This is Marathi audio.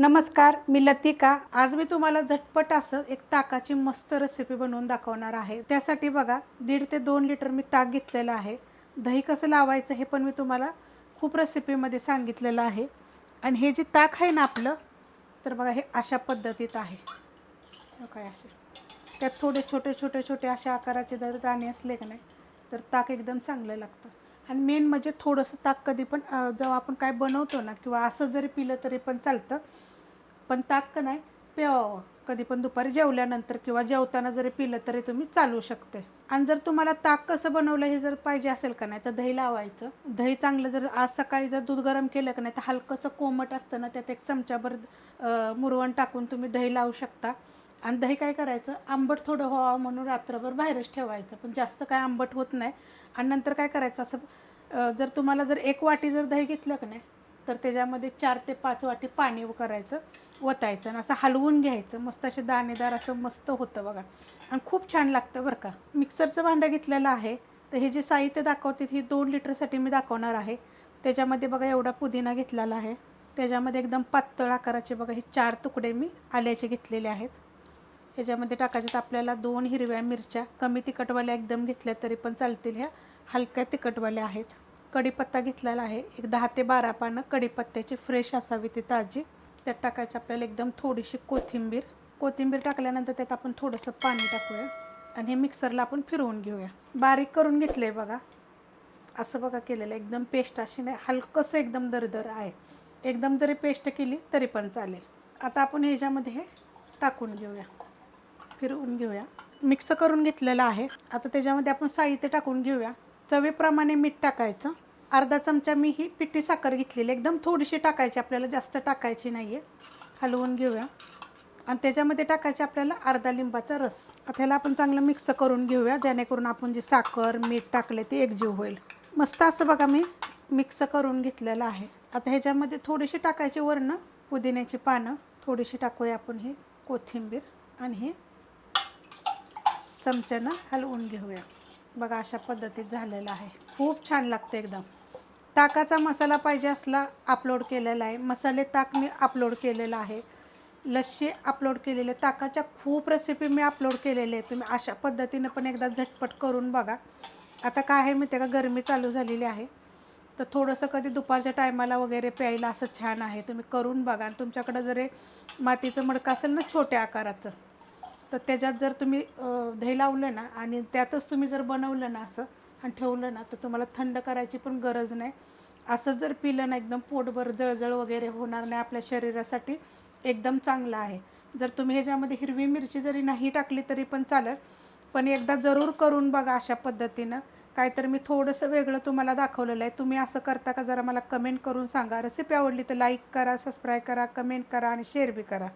नमस्कार मी लतिका. आज मी तुम्हाला झटपट असं एक ताकाची मस्त रेसिपी बनवून दाखवणार आहे. त्यासाठी बघा दीड ते दोन लिटर मी ताक घेतलेलं आहे. दही कसं लावायचं हे पण मी तुम्हाला खूप रेसिपीमध्ये सांगितलेलं आहे. आणि हे जे ताक आहे ना आपलं तर बघा हे अशा पद्धतीत आहे. काय असे. त्यात थोडे छोटे छोटे छोटे अशा आकाराचे जर दाणे असले की नाही तर ताक एकदम चांगलं लागतं. आणि मेन म्हणजे थोडंसं ताक कधी पण जेव्हा आपण काय बनवतो ना किंवा असं जरी पिलं तरी पण चालतं पण ताक का नाही? प्यावं कधी पण दुपारी जेवल्यानंतर किंवा जेवताना जरी पिलं तरी तुम्ही चालू शकते. आणि जर तुम्हाला ताक कसं बनवलं हे जर पाहिजे असेल का नाही तर दही लावायचं. दही चांगलं जर आज सकाळी जर दूध गरम केलं का नाही तर हलकंसं कोमट असतं ना त्यात एक चमचाभर मुरवण टाकून तुम्ही दही लावू शकता. आणि दही काय करायचं? आंबट थोडं व्हावं म्हणून रात्रभर बाहेरच ठेवायचं. पण जास्त काय आंबट होत नाही. आणि नंतर काय करायचं? असं जर तुम्हाला जर एक वाटी जर दही घेतलं का नाही तर त्याच्यामध्ये चार ते पाच वाटी पाणी करायचं ओतायचं आणि असं हलवून घ्यायचं. मस्त असे दाणेदार असं मस्त होतं बघा. आणि खूप छान लागतं बरं का. मिक्सरचं भांडं घेतलेलं आहे. तर हे जे साहित्य दाखवते हे दोन लिटरसाठी मी दाखवणार आहे. त्याच्यामध्ये बघा एवढा पुदिना घेतलेला आहे. त्याच्यामध्ये एकदम पातळ आकाराचे बघा हे चार तुकडे मी आल्याचे घेतलेले आहेत. ह्याच्यामध्ये टाकायच्यात आपल्याला दोन हिरव्या मिरच्या. कमी तिखटवाल्या एकदम घेतल्या तरी पण चालतील ह्या. हलक्या तिखटवाल्या आहेत. कढीपत्ता घेतलेला आहे. एक दहा ते बारा पानं कढीपत्त्याची फ्रेश असावी ती ताजी. त्यात टाकायची आपल्याला एकदम थोडीशी कोथिंबीर. कोथिंबीर टाकल्यानंतर त्यात आपण थोडंसं पाणी टाकूया. आणि हे मिक्सरला आपण फिरवून घेऊया. बारीक करून घेतलं आहे बघा. असं बघा केलेलं आहे. एकदम पेस्ट अशी नाही हलकंसं एकदम दरदर आहे. एकदम जरी पेस्ट केली तरी पण चालेल. आता आपण ह्याच्यामध्ये हे टाकून घेऊया. फिरवून घेऊया. मिक्स करून घेतलेलं आहे. आता त्याच्यामध्ये आपण साहित्य टाकून घेऊया. चवीप्रमाणे मीठ टाकायचं. अर्धा चमचा मी ही पिठी साखर घेतलेली. एकदम थोडीशी टाकायची. आपल्याला जास्त टाकायची नाही आहे हलवून घेऊया. आणि त्याच्यामध्ये टाकायचे आपल्याला अर्धा लिंबाचा रस. आता ह्याला आपण चांगलं मिक्स करून घेऊया. जेणेकरून आपण जे साखर मीठ टाकले ते एकजीव होईल. मस्त असं बघा मी मिक्स करून घेतलेलं आहे. आता ह्याच्यामध्ये थोडीशी टाकायची वरणं. पुदिन्याची पानं. थोडीशी टाकूया आपण हे कोथिंबीर. आणि हे चमच्यानं हलवून घेऊया. बघा अशा पद्धतीत झालेलं आहे. खूप छान लागतं एकदम. ताकाचा मसाला पाहिजे असला अपलोड केलेला आहे. मसाले ताक मी अपलोड केलेला आहे. लस्सी अपलोड केलेले ताकाच्या खूप रेसिपी मी अपलोड केलेले आहे तुम्ही अशा पद्धतीनं पण एकदा झटपट करून बघा. आता काय आहे माहिती आहे का? गरमी चालू झालेली आहे. तर थोडंसं कधी दुपारच्या टायमाला वगैरे प्यायला असं छान आहे. तुम्ही करून बघा. आणि तुमच्याकडं जर मातीचं मडकं असेल ना छोट्या आकाराचं तर त्याच्यात जर तुम्ही दही लावलं ना आणि त्यातच तुम्ही जर बनवलं ना असं आणि ठेवलं ना तर तुम्हाला थंड करायची पण गरज नाही. असं जर पिलं ना एकदम पोटभर जळजळ वगैरे होणार नाही आपल्या शरीरासाठी एकदम चांगलं आहे. जर तुम्ही ह्याच्यामध्ये हिरवी मिरची जरी नाही टाकली तरी पण चालेल पण एकदा जरूर करून बघा अशा पद्धतीनं. काहीतरी मी थोडंसं वेगळं तुम्हाला दाखवलेलं आहे. तुम्ही असं करता का जरा मला कमेंट करून सांगा. रेसिपी आवडली तर लाईक करा सबस्क्राईब करा कमेंट करा आणि शेअर बी करा.